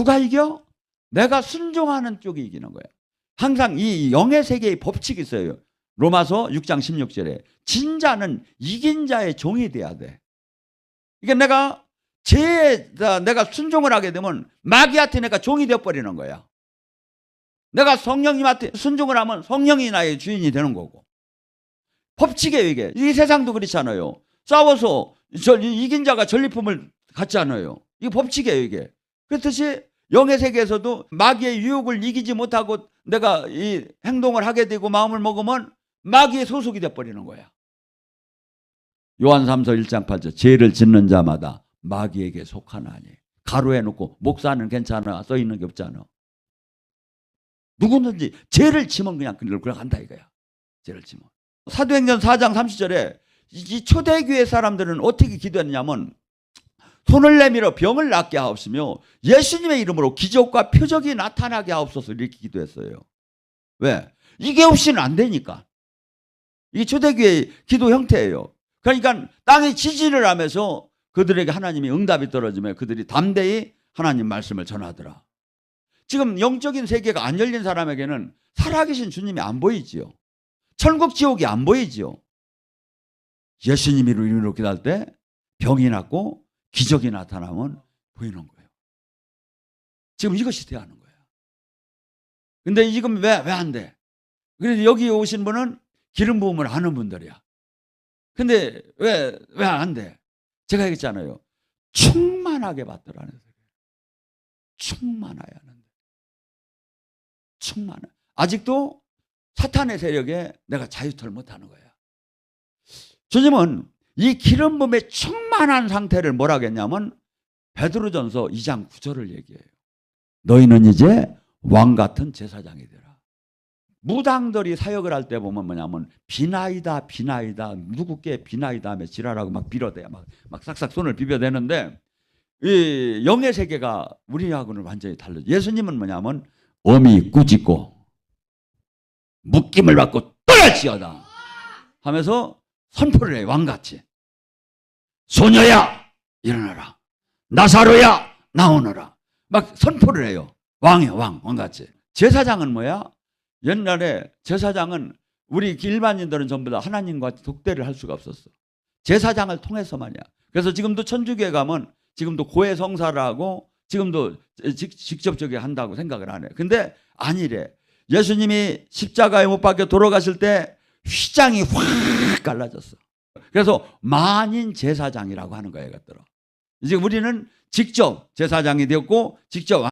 누가 이겨? 내가 순종하는 쪽이 이기는 거야. 항상 이 영의 세계의 법칙이 있어요. 로마서 6장 16절에 진자는 이긴 자의 종이 돼야 돼. 이게 내가 죄에 내가 순종을 하게 되면 마귀한테 내가 종이 되어 버리는 거야. 내가 성령님한테 순종을 하면 성령이 나의 주인이 되는 거고. 법칙이에요, 이게. 이 세상도 그렇잖아요. 싸워서 저 이긴 자가 전리품을 갖지 않아요. 이게 법칙이에요, 이게. 그렇듯이 영의 세계에서도 마귀의 유혹을 이기지 못하고 내가 이 행동을 하게 되고 마음을 먹으면 마귀의 소속이 돼 버리는 거야. 요한 3서 1장 8절 죄를 짓는 자마다 마귀에게 속하나니 가로해 놓고 목사는 괜찮아 써 있는 게 없잖아. 누구든지 죄를 지면 그냥 그걸 한다 이거야. 죄를 지면. 사도행전 4장 30절에 이 초대교회 사람들은 어떻게 기도했냐면 손을 내밀어 병을 낫게 하옵시며 예수님의 이름으로 기적과 표적이 나타나게 하옵소서 이렇게 기도했어요. 왜? 이게 없이는 안 되니까. 이게 초대교회의 기도 형태예요. 그러니까 땅이 지진을 하면서 그들에게 하나님이 응답이 떨어지면 그들이 담대히 하나님 말씀을 전하더라. 지금 영적인 세계가 안 열린 사람에게는 살아계신 주님이 안 보이지요. 천국 지옥이 안 보이지요. 예수님이 이름으로 기도할 때 병이 낫고 기적이 나타나면 보이는 거예요. 지금 이것이 돼야 하는 거예요. 근데 지금 왜, 왜 안 돼? 그래서 여기 오신 분은 기름 부음을 아는 분들이야. 근데 왜, 왜 안 돼? 제가 얘기했잖아요. 충만하게 받더라는 소리예요. 충만해야 하는데. 충만해. 아직도 사탄의 세력에 내가 자유토를 못하는 거야. 주님은 이 기름 부음의 충만한 상태를 뭐라 하겠냐면 베드로전서 2장 9절을 얘기해요. 너희는 이제 왕 같은 제사장이 되라. 무당들이 사역을 할 때 보면 뭐냐면 비나이다 비나이다 누구께 비나이다 하며 지랄하고 막 빌어대야 막, 막 싹싹 손을 비벼대는데 이 영의 세계가 우리하고는 완전히 달라요. 예수님은 뭐냐면 어미 꾸짖고 묶임을 받고 떠날지어다 하면서 선포를 해요 왕같이 소녀야 일어나라. 나사로야 나오너라. 막 선포를 해요. 왕이야 왕 왕같이. 제사장은 뭐야? 옛날에 제사장은 우리 일반인들은 전부 다 하나님과 독대를 할 수가 없었어. 제사장을 통해서만이야 그래서 지금도 천주교에 가면 지금도 고해 성사를 하고 지금도 직- 직접적이 한다고 생각을 안 해. 근데 아니래. 예수님이 십자가에 못 박혀 돌아가실 때 휘장이 확 갈라졌어. 그래서 만인 제사장이라고 하는 거예요, 이것들은. 이제 우리는 직접 제사장이 되었고 직접